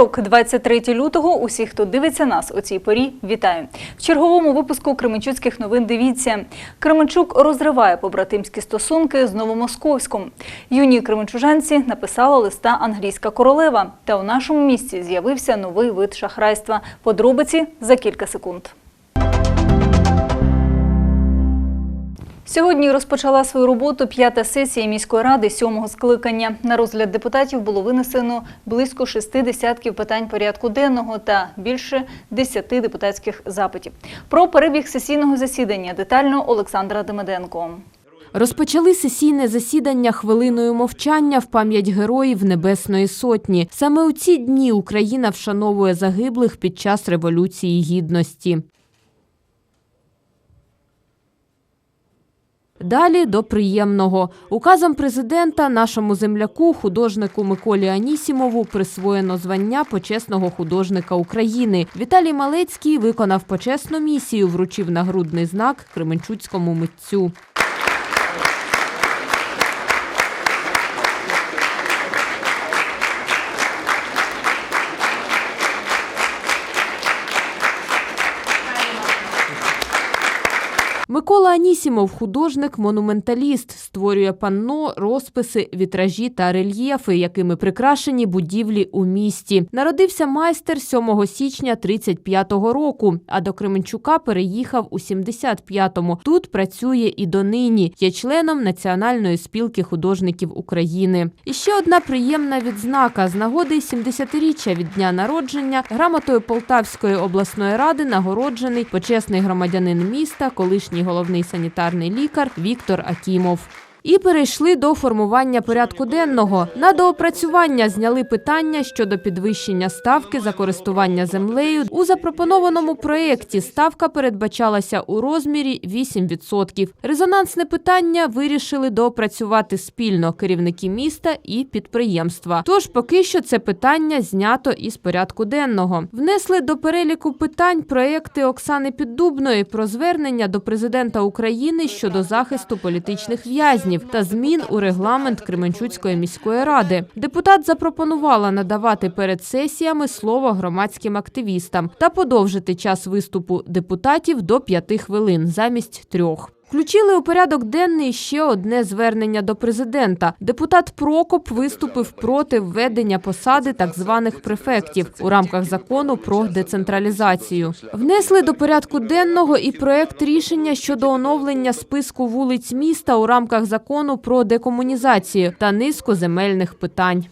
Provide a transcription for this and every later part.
Вівторок, 23 лютого. Усі, хто дивиться нас у цій порі, вітаю. В черговому випуску Кременчуцьких новин дивіться. Кременчук розриває побратимські стосунки з Новомосковськом. Юні кременчужанці написала листа англійська королева. Та у нашому місті з'явився новий вид шахрайства. Подробиці за кілька секунд. Сьогодні розпочала свою роботу п'ята сесія міської ради сьомого скликання. На розгляд депутатів було винесено близько шести десятків питань порядку денного та більше десяти депутатських запитів. Про перебіг сесійного засідання детально Олександра Демиденко. Розпочали сесійне засідання хвилиною мовчання в пам'ять героїв Небесної Сотні. Саме у ці дні Україна вшановує загиблих під час Революції Гідності. Далі до приємного. Указом президента нашому земляку, художнику Миколі Анісімову, присвоєно звання почесного художника України. Віталій Малецький виконав почесну місію, вручив нагрудний знак Кременчуцькому митцю. Анісімов, художник, монументаліст, створює панно, розписи, вітражі та рельєфи, якими прикрашені будівлі у місті. Народився майстер 7 січня 35-го року, а до Кременчука переїхав у 75-му. Тут працює і донині. Є членом Національної спілки художників України. І ще одна приємна відзнака з нагоди 70-річчя від дня народження грамотою Полтавської обласної ради нагороджений почесний громадянин міста, колишній головний санітарний лікар Віктор Акімов. І перейшли до формування порядку денного. На доопрацювання зняли питання щодо підвищення ставки за користування землею. У запропонованому проєкті ставка передбачалася у розмірі 8%. Резонансне питання вирішили доопрацювати спільно керівники міста і підприємства. Тож поки що це питання знято із порядку денного. Внесли до переліку питань проекти Оксани Піддубної про звернення до президента України щодо захисту політичних в'язнів та змін у регламент Кременчуцької міської ради. Депутат запропонувала надавати перед сесіями слово громадським активістам та подовжити час виступу депутатів до п'яти хвилин замість трьох. Включили у порядок денний ще одне звернення до президента. Депутат Прокоп виступив проти введення посади так званих префектів у рамках закону про децентралізацію. Внесли до порядку денного і проект рішення щодо оновлення списку вулиць міста у рамках закону про декомунізацію та низку земельних питань.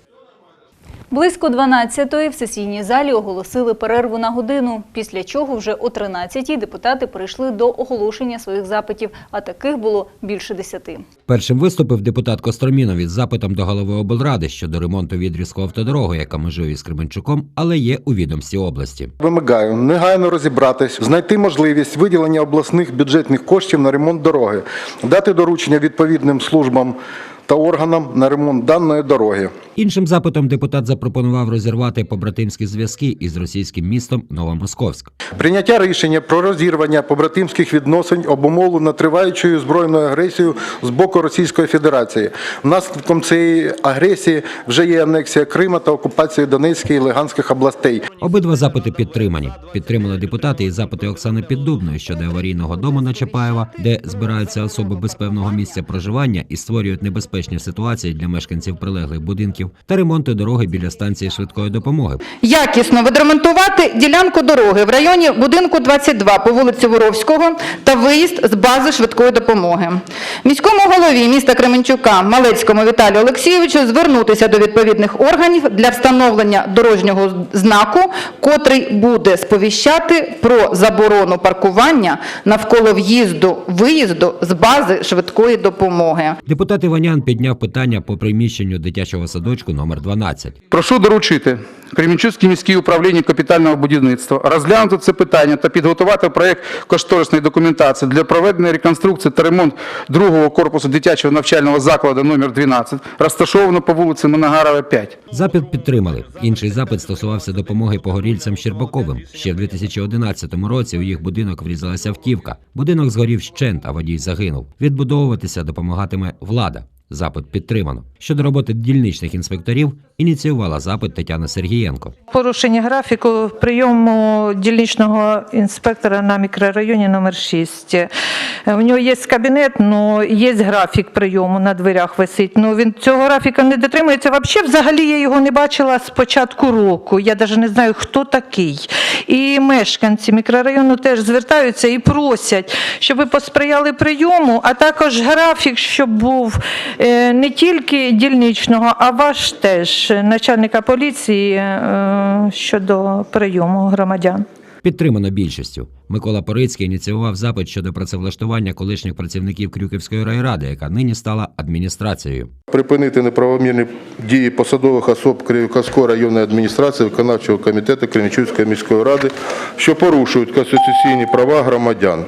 Близько 12-ї в сесійній залі оголосили перерву на годину, після чого вже о 13-й депутати перейшли до оголошення своїх запитів, а таких було більше десяти. Першим виступив депутат Костромінов із запитом до голови облради щодо ремонту відрізку автодороги, яка межує з Кременчуком, але є у відомстві області. Вимагаю негайно розібратись, знайти можливість виділення обласних бюджетних коштів на ремонт дороги, дати доручення відповідним службам та органам на ремонт даної дороги. Іншим запитом депутат запропонував розірвати побратимські зв'язки із російським містом Новомосковськ. Прийняття рішення про розірвання побратимських відносин обумовлено триваючою збройною агресією з боку Російської Федерації. Наслідком цієї агресії вже є анексія Крима та окупація Донецької і Луганських областей. Обидва запити підтримані. Підтримали депутати і запити Оксани Піддубної щодо аварійного дому на Чапаєва, де збираються особи без певного місця проживання і створюють небезпечні ситуації для мешканців прилеглих будинків та ремонту дороги біля станції швидкої допомоги. якісно відремонтувати ділянку дороги в районі будинку 22 по вулиці Воровського та виїзд з бази швидкої допомоги. Міському голові міста Кременчука Малецькому Віталію Олексійовичу звернутися до відповідних органів для встановлення дорожнього знаку, котрий буде сповіщати про заборону паркування навколо в'їзду виїзду з бази швидкої допомоги. Депутат Іванян підняв питання по приміщенню дитячого садочку номер 12. Прошу доручити Кремінчуцькій міській управлінні капітального будівництва розглянути це питання та підготувати проєкт кошторисної документації для проведення реконструкції та ремонт другого корпусу дитячого навчального закладу номер 12, розташованого по вулиці Моногарова, 5. Запит підтримали. Інший запит стосувався допомоги погорільцям Щербаковим. Ще в 2011 році у їх будинок врізалася автівка. Будинок згорів щент, а водій загинув. Відбудовуватися допомагатиме влада. Запит підтримано. Щодо роботи дільничних інспекторів, ініціювала запит Тетяна Сергієнко. Порушення графіку прийому дільничного інспектора на мікрорайоні номер 6. У нього є кабінет, але є графік прийому на дверях висить. Ну, він цього графіка не дотримується. Взагалі, взагалі я його не бачила з початку року. Я навіть не знаю, хто такий. І мешканці мікрорайону теж звертаються і просять, щоб ви посприяли прийому, а також графік, щоб був не тільки дільничного, а ваш теж, начальника поліції е, щодо прийому громадян. Підтримано більшістю. Микола Порицький ініціював запит щодо працевлаштування колишніх працівників Крюківської райради, яка нині стала адміністрацією. Припинити неправомірні дії посадових особ Кривкаської районної адміністрації виконавчого комітету Кременчуцької міської ради, що порушують конституційні права громадян,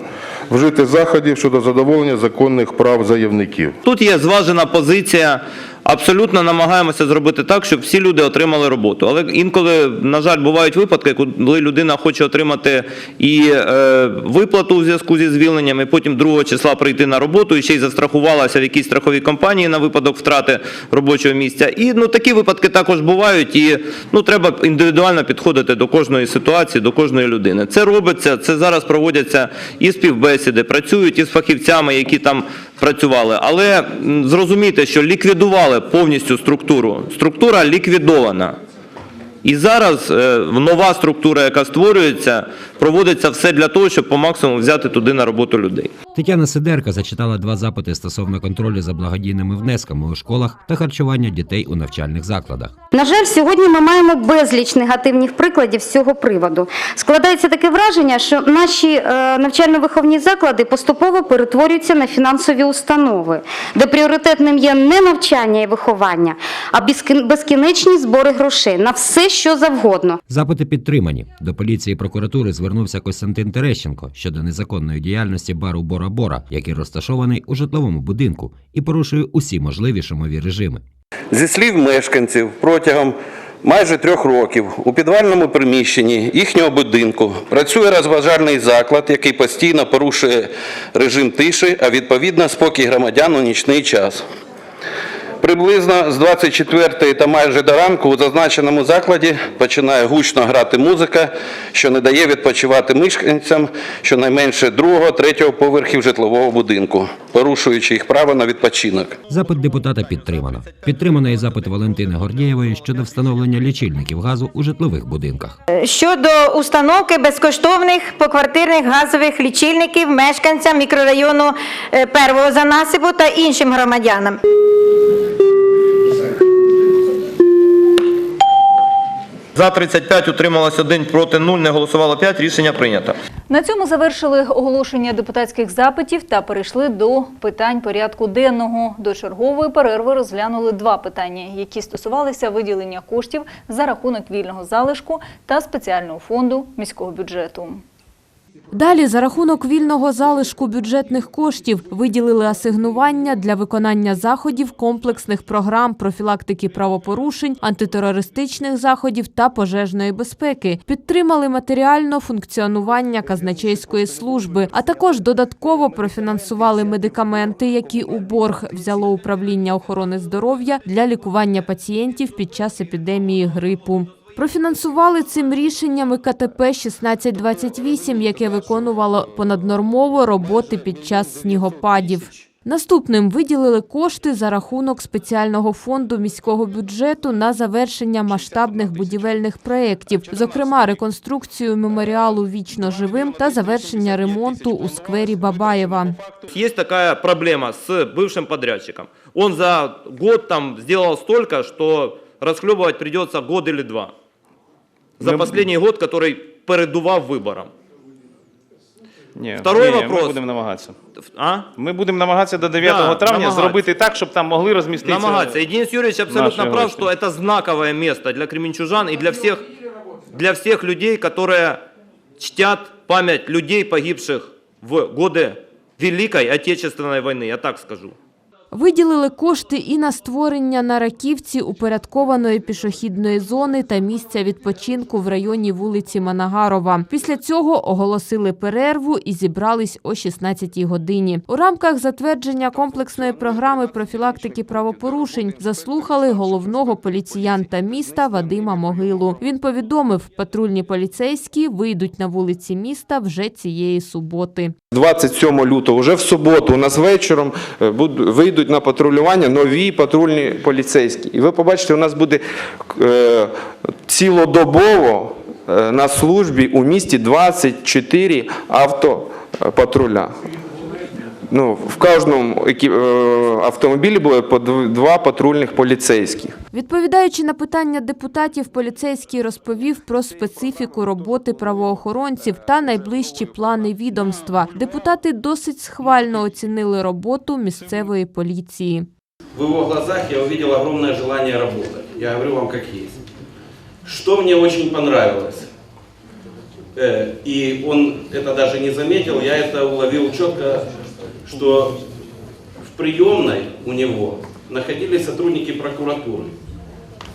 вжити заходів щодо задоволення законних прав заявників. Тут є зважена позиція. Абсолютно намагаємося зробити так, щоб всі люди отримали роботу. Але інколи, на жаль, бувають випадки, коли людина хоче отримати і е, виплату у зв'язку зі звільненням, і потім 2 числа прийти на роботу, і ще й застрахувалася в якійсь страховій компанії на випадок втрати робочого місця. І ну, такі випадки також бувають, і ну, треба індивідуально підходити до кожної ситуації, до кожної людини. Це робиться, це зараз проводяться і співбесіди, працюють із фахівцями, які там працювали. Але зрозумійте, що ліквідували повністю структуру. Структура ліквідована. І зараз е, нова структура, яка створюється, проводиться все для того, щоб по максимуму взяти туди на роботу людей. Тетяна Сидерка зачитала два запити стосовно контролю за благодійними внесками у школах та харчування дітей у навчальних закладах. На жаль, сьогодні ми маємо безліч негативних прикладів з цього приводу. Складається таке враження, що наші е, навчально-виховні заклади поступово перетворюються на фінансові установи, де пріоритетним є не навчання і виховання, а безкін- безкінечні збори грошей на все, що завгодно. Запити підтримані. До поліції і прокуратури звернувся Костянтин Терещенко щодо незаконної діяльності бару Бора Бора, який розташований у житловому будинку і порушує усі можливі шумові режими. Зі слів мешканців, протягом майже трьох років у підвальному приміщенні їхнього будинку працює розважальний заклад, який постійно порушує режим тиші, а відповідно спокій громадян у нічний час. Приблизно з 24 та майже до ранку у зазначеному закладі починає гучно грати музика, що не дає відпочивати мешканцям щонайменше другого, третього поверхів житлового будинку, порушуючи їх право на відпочинок. Запит депутата підтримано. Підтримано і запит Валентини Гордєєвої щодо встановлення лічильників газу у житлових будинках. щодо установки безкоштовних поквартирних газових лічильників мешканцям мікрорайону е, первого занасипу та іншим громадянам. За 35 утрималось 1, проти 0, не голосувало 5, рішення прийнято. На цьому завершили оголошення депутатських запитів та перейшли до питань порядку денного. До чергової перерви розглянули два питання, які стосувалися виділення коштів за рахунок вільного залишку та спеціального фонду міського бюджету. Далі за рахунок вільного залишку бюджетних коштів виділили асигнування для виконання заходів комплексних програм профілактики правопорушень, антитерористичних заходів та пожежної безпеки. Підтримали матеріально функціонування казначейської служби, а також додатково профінансували медикаменти, які у борг взяло управління охорони здоров'я для лікування пацієнтів під час епідемії грипу. Профінансували цим рішенням і КТП 1628, яке виконувало понаднормово роботи під час снігопадів. Наступним виділили кошти за рахунок спеціального фонду міського бюджету на завершення масштабних будівельних проєктів, зокрема реконструкцію меморіалу вічно живим та завершення ремонту у сквері Бабаєва. Есть такая проблема с бывшим подрядчиком. Он за год там сделал столько, что расхлебывать придется год или два За последний год, который передував виборам. Ні, Второй ні, вопрос. Ми будемо намагатися. А? Ми будемо намагатися до 9 Да, травня намагатися. зробити так, щоб там могли розміститися. Намагаться. И Денис Юрьевич абсолютно наши прав, гости. что это знаковое место для кременчужан и для всех, для всех людей, которые чтят память людей, погибших в годы Великой Отечественной войны, я так скажу. Виділили кошти і на створення на Раківці упорядкованої пішохідної зони та місця відпочинку в районі вулиці Манагарова. Після цього оголосили перерву і зібрались о 16-й годині. У рамках затвердження комплексної програми профілактики правопорушень заслухали головного поліціянта міста Вадима Могилу. Він повідомив, патрульні поліцейські вийдуть на вулиці міста вже цієї суботи. 27 лютого, вже в суботу, у нас вечором е, буд- вийдуть на патрулювання нові патрульні поліцейські. І ви побачите, у нас буде е, цілодобово е, на службі у місті 24 автопатруля Ну, в кожному екі- е, автомобілі буде по дв- два патрульних поліцейських. Відповідаючи на питання депутатів, поліцейський розповів про специфіку роботи правоохоронців та найближчі плани відомства. Депутати досить схвально оцінили роботу місцевої поліції. В его глазах я увидел огромное желание работать. Я говорю вам как есть. Что мне очень понравилось, э, и он это даже не заметил, я это уловил четко, что в приемной у него находились сотрудники прокуратуры.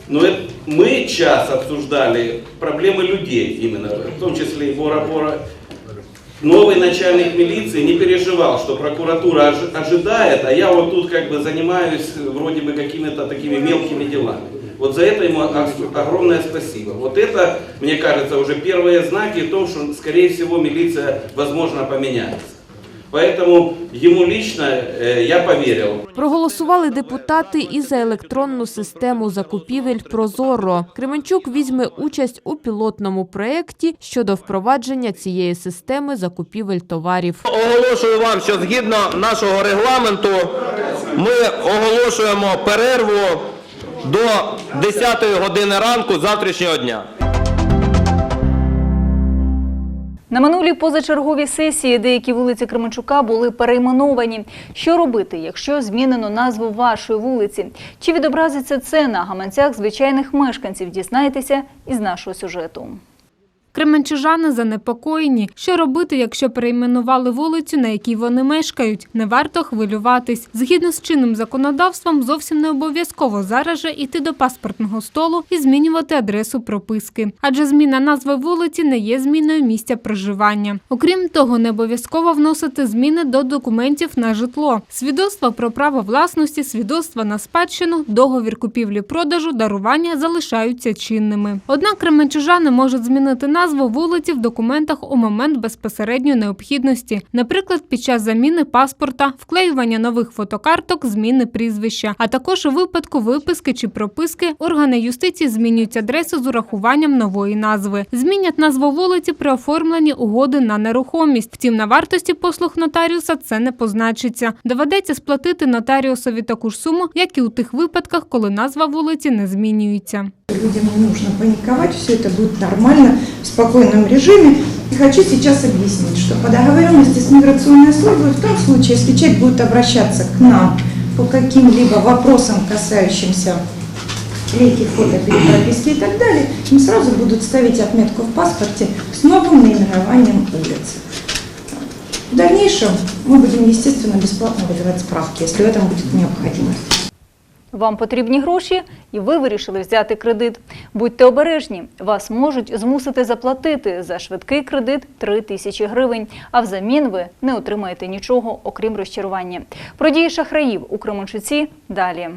Но это- мы час обсуждали проблемы людей именно, в том числе и Бора-Бора. Новый начальник милиции не переживал, что прокуратура ожи- ожидает, а я вот тут как бы занимаюсь э, вроде бы какими-то такими мелкими делами. Вот за это ему ог- огромное спасибо. Вот это, мне кажется, уже первые знаки в том, что, скорее всего, милиция, возможно, поменяется. Поэтому ему лично э, я поверил. Проголосували депутати і за електронну систему закупівель Прозоро. Кременчук візьме участь у пілотному проєкті щодо впровадження цієї системи закупівель товарів. Оголошую вам, що згідно нашого регламенту ми оголошуємо перерву до 10 години ранку завтрашнього дня. На минулій позачерговій сесії деякі вулиці Кременчука були перейменовані. Що робити, якщо змінено назву вашої вулиці? Чи відобразиться це на гаманцях звичайних мешканців? Дізнайтеся із нашого сюжету. Кременчужани занепокоєні. Що робити, якщо перейменували вулицю, на якій вони мешкають? Не варто хвилюватись. Згідно з чинним законодавством, зовсім не обов'язково зараз же йти до паспортного столу і змінювати адресу прописки. Адже зміна назви вулиці не є зміною місця проживання. Окрім того, не обов'язково вносити зміни до документів на житло. Свідоцтво про право власності, свідоцтва на спадщину, договір купівлі-продажу, дарування залишаються чинними. Однак кременчужани можуть змінити назву вулиці в документах у момент безпосередньої необхідності, наприклад, під час заміни паспорта, вклеювання нових фотокарток, зміни прізвища, а також у випадку виписки чи прописки органи юстиції змінюють адресу з урахуванням нової назви. Змінять назву вулиці при оформленні угоди на нерухомість. Втім, на вартості послуг нотаріуса це не позначиться. Доведеться сплатити нотаріусові таку ж суму, як і у тих випадках, коли назва вулиці не змінюється. Людям не нужно паниковать, все это будет нормально, в спокойном режиме. И хочу сейчас объяснить, что по договоренности с миграционной службой, в том случае, если человек будет обращаться к нам по каким-либо вопросам, касающимся клейки, фото, перепрописки и так далее, им сразу будут ставить отметку в паспорте с новым наименованием улицы. В дальнейшем мы будем, естественно, бесплатно выдавать справки, если в этом будет необходимость. Вам потрібні гроші, і ви вирішили взяти кредит. Будьте обережні, вас можуть змусити заплатити за швидкий кредит 3 тисячі гривень, а взамін ви не отримаєте нічого, окрім розчарування. Про дії шахраїв у Кременчуці далі.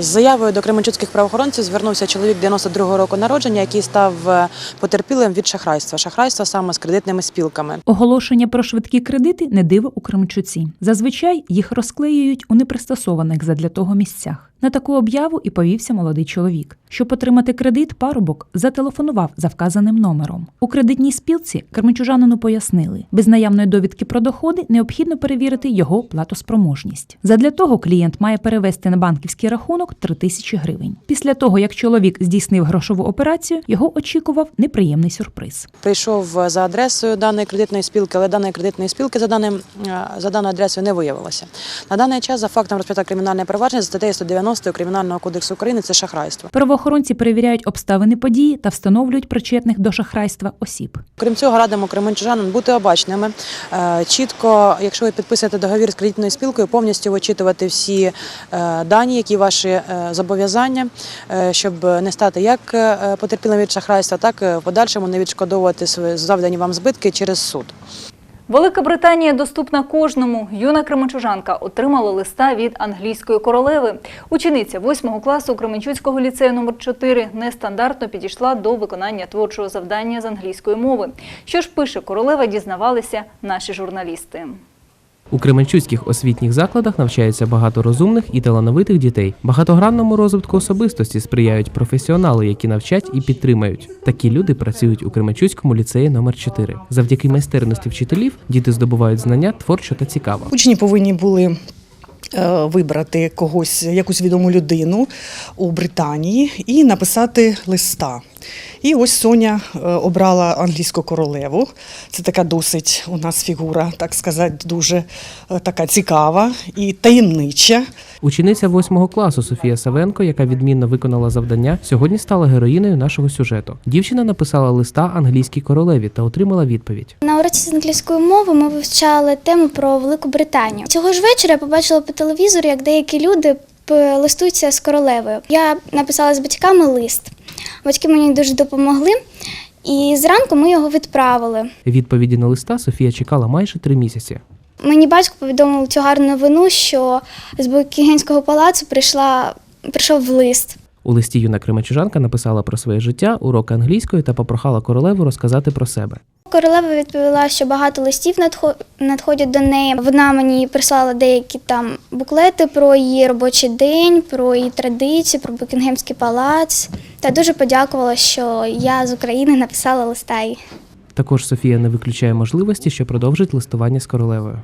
З заявою до кременчуцьких правоохоронців звернувся чоловік 92-го року народження, який став е, потерпілим від шахрайства. Шахрайства саме з кредитними спілками. Оголошення про швидкі кредити не диво у Кременчуці. Зазвичай їх розклеюють у непристосованих задля того місцях. На таку об'яву і повівся молодий чоловік. Щоб отримати кредит, парубок зателефонував за вказаним номером. У кредитній спілці кременчужанину пояснили, без наявної довідки про доходи необхідно перевірити його платоспроможність. Задля того клієнт має перевести на банківський рахунок 3 тисячі гривень. Після того, як чоловік здійснив грошову операцію, його очікував неприємний сюрприз. Прийшов е, за адресою даної кредитної спілки, але даної кредитної спілки за даним е, за даною адресою не виявилося. На даний час за фактом розпочато кримінальне провадження за статтею 190 90 Кримінального кодексу України це шахрайство. Правоохоронці перевіряють обставини події та встановлюють причетних до шахрайства осіб. Крім цього, радимо кременчужанам бути обачними. Е, Чітко, якщо ви підписуєте договір з кредитною спілкою, повністю вичитувати всі е, дані, які ваші е, зобов'язання, щоб не стати як потерпілим від шахрайства, так і в подальшому не відшкодовувати завдані вам збитки через суд. Велика Британія доступна кожному. Юна кременчужанка отримала листа від англійської королеви. Учениця 8 класу Кременчуцького ліцею номер 4 нестандартно підійшла до виконання творчого завдання з англійської мови. Що ж пише королева, дізнавалися наші журналісти. У Кременчуцьких освітніх закладах навчається багато розумних і талановитих дітей. Багатогранному розвитку особистості сприяють професіонали, які навчать і підтримають. Такі люди працюють у Кременчуцькому ліцеї номер 4 Завдяки майстерності вчителів діти здобувають знання творчо та цікаво. Учні повинні були вибрати когось, якусь відому людину у Британії і написати листа. І ось Соня е, обрала англійську королеву. Це така досить у нас фігура, так сказати, дуже е, така цікава і таємнича. Учениця 8 класу Софія Савенко, яка відмінно виконала завдання, сьогодні стала героїнею нашого сюжету. Дівчина написала листа англійській королеві та отримала відповідь. На уроці з англійської мови ми вивчали тему про Велику Британію. Цього ж вечора я побачила по телевізору, як деякі люди листуються з королевою. Я написала з батьками лист. Батьки мені дуже допомогли, і зранку ми його відправили. Відповіді на листа Софія чекала майже три місяці. Мені батько повідомив цю гарну новину, що з Букінгенського палацу прийшла прийшов лист. У листі юна кременчужанка написала про своє життя, уроки англійської та попрохала королеву розказати про себе. Королева відповіла, що багато листів надходять до неї. Вона мені прислала деякі там буклети про її робочий день, про її традиції, про Букінгемський палац. Та дуже подякувала, що я з України написала листа. їй. Також Софія не виключає можливості, що продовжить листування з королевою.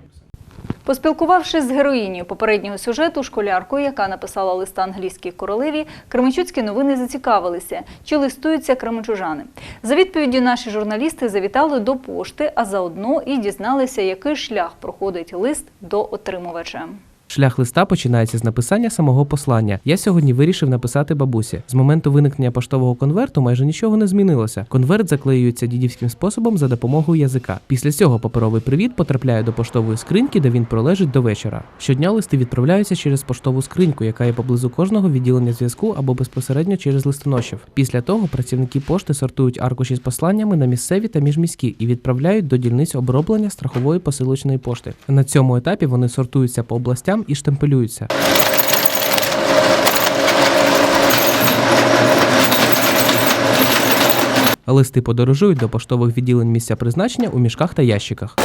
Поспілкувавшись з героїнею попереднього сюжету, школяркою, яка написала листа англійській королеві, кременчуцькі новини зацікавилися, чи листуються кременчужани. За відповіддю наші журналісти завітали до пошти, а заодно і дізналися, який шлях проходить лист до отримувача. Шлях листа починається з написання самого послання. Я сьогодні вирішив написати бабусі. З моменту виникнення поштового конверту майже нічого не змінилося. Конверт заклеюється дідівським способом за допомогою язика. Після цього паперовий привіт потрапляє до поштової скриньки, де він пролежить до вечора. Щодня листи відправляються через поштову скриньку, яка є поблизу кожного відділення зв'язку або безпосередньо через листоношів. Після того працівники пошти сортують аркуші з посланнями на місцеві та міжміські і відправляють до дільниць оброблення страхової посилочної пошти. На цьому етапі вони сортуються по областям і штемпелюються. Листи подорожують до поштових відділень місця призначення у мішках та ящиках.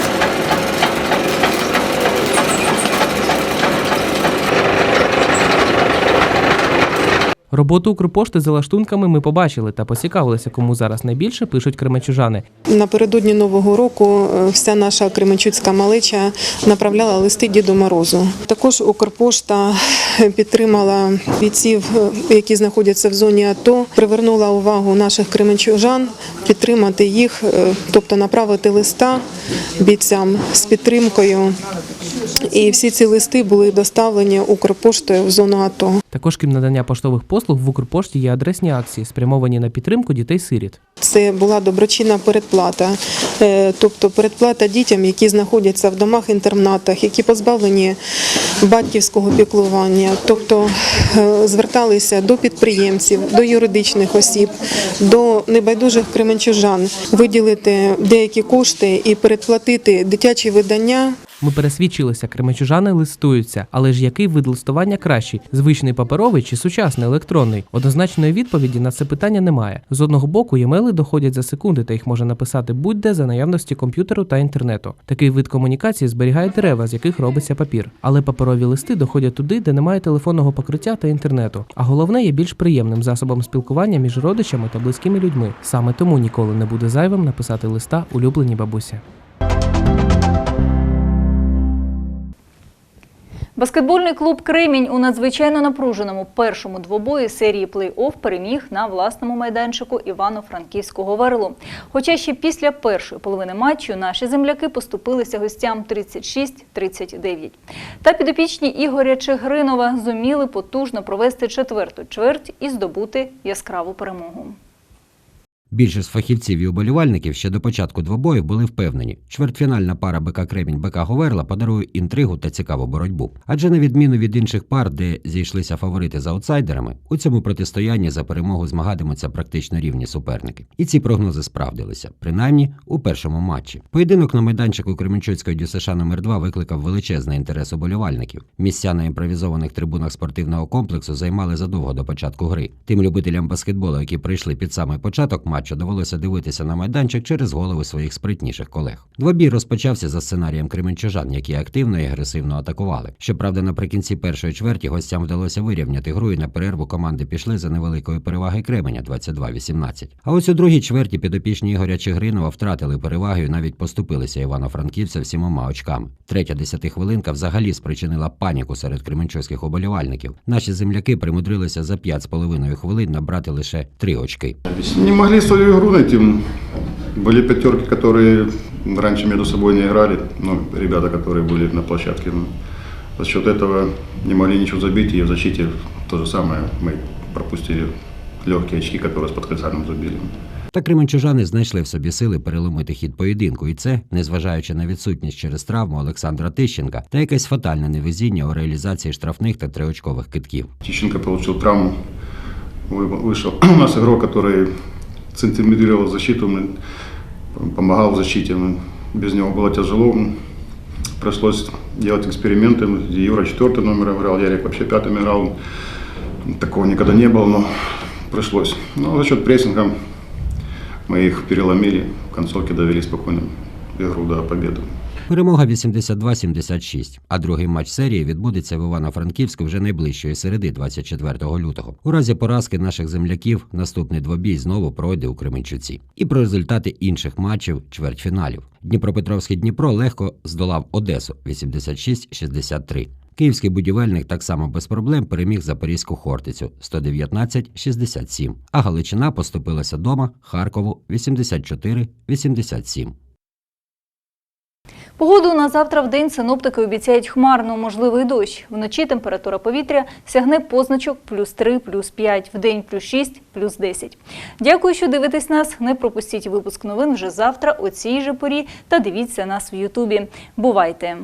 Роботу Укрпошти за лаштунками ми побачили та поцікавилися, кому зараз найбільше пишуть кременчужани. Напередодні Нового року е, вся наша кременчуцька малеча направляла листи Діду Морозу. Також Укрпошта підтримала бійців, е, які знаходяться в зоні АТО, привернула увагу наших кременчужан підтримати їх, е, тобто направити листа бійцям з підтримкою. І всі ці листи були доставлені Укрпоштою в зону АТО. Також крім надання поштових послуг в Укрпошті є адресні акції, спрямовані на підтримку дітей-сиріт. Це була доброчинна передплата, Е, тобто передплата дітям, які знаходяться в домах-інтернатах, які позбавлені батьківського піклування, тобто е, зверталися до підприємців, до юридичних осіб, до небайдужих кременчужан, виділити деякі кошти і передплатити дитячі видання. Ми пересвідчилися, кременчужани листуються, але ж який вид листування кращий звичний паперовий чи сучасний електронний? Однозначної відповіді на це питання немає. З одного боку, емейли доходять за секунди, та їх може написати будь-де за наявності комп'ютеру та інтернету. Такий вид комунікації зберігає дерева, з яких робиться папір. Але паперові листи доходять туди, де немає телефонного покриття та інтернету. А головне є більш приємним засобом спілкування між родичами та близькими людьми. Саме тому ніколи не буде зайвим написати листа улюбленій бабусі. Баскетбольний клуб Кремінь у надзвичайно напруженому першому двобої серії плей-офф переміг на власному майданчику Івано-Франківського Верлу. Хоча ще після першої половини матчу наші земляки поступилися гостям 36-39. Та підопічні Ігоря Чигринова зуміли потужно провести четверту чверть і здобути яскраву перемогу. Більшість фахівців і уболівальників ще до початку двобоїв були впевнені, чвертьфінальна пара БК Кремінь БК Говерла подарує інтригу та цікаву боротьбу. Адже на відміну від інших пар, де зійшлися фаворити за аутсайдерами, у цьому протистоянні за перемогу змагатимуться практично рівні суперники. І ці прогнози справдилися, принаймні у першому матчі. Поєдинок на майданчику Кременчуцької ДЮСШ номер 2 викликав величезний інтерес уболівальників. Місця на імпровізованих трибунах спортивного комплексу займали задовго до початку гри. Тим любителям баскетболу, які прийшли під самий початок матчу, довелося дивитися на майданчик через голови своїх спритніших колег. Двобій розпочався за сценарієм кременчужан, які активно і агресивно атакували. Щоправда, наприкінці першої чверті гостям вдалося вирівняти гру і на перерву команди пішли за невеликої переваги Кременя 22-18. А ось у другій чверті підопічні Ігоря Чигринова втратили перевагу і навіть поступилися івано-франківця сімома очками. Третя десятихвилинка взагалі спричинила паніку серед кременчуцьких уболівальників. Наші земляки примудрилися за 5,5 хвилин набрати лише 3 очки. Не могли свою игру найти. Были пятерки, которые раньше между собой не играли. Ну, ребята, которые были на площадке. Ну, за счет этого не могли ничего забить. И в защите то же самое. Мы пропустили легкие очки, которые с подкальцаном забили. Та кременчужани знайшли в собі сили переломити хід поєдинку, і це, незважаючи на відсутність через травму Олександра Тищенка та якесь фатальне невезіння у реалізації штрафних та триочкових китків. Тищенко получил травму. Вы- Вышел у нас игрок, который центиметрировал защиту, мы- помогал в защите. Без него было тяжело. Пришлось делать эксперименты. Юра четвертый номер играл, Ярик вообще пятым играл. Такого никогда не было, но пришлось. Но за счет прессинга мы их переломили. В концовке довели спокойно игру до победы. Перемога 82-76, а другий матч серії відбудеться в Івано-Франківську вже найближчої середи 24 лютого. У разі поразки наших земляків наступний двобій знову пройде у Кременчуці. І про результати інших матчів чвертьфіналів. Дніпропетровський Дніпро легко здолав Одесу 86-63. Київський будівельник так само без проблем переміг Запорізьку Хортицю 119-67, а Галичина поступилася дома Харкову 84-87. Погоду на завтра в день синоптики обіцяють хмарно, можливий дощ. Вночі температура повітря сягне позначок плюс 3, плюс 5, в день плюс 6, плюс 10. Дякую, що дивитесь нас. Не пропустіть випуск новин вже завтра о цій же порі та дивіться нас в Ютубі. Бувайте!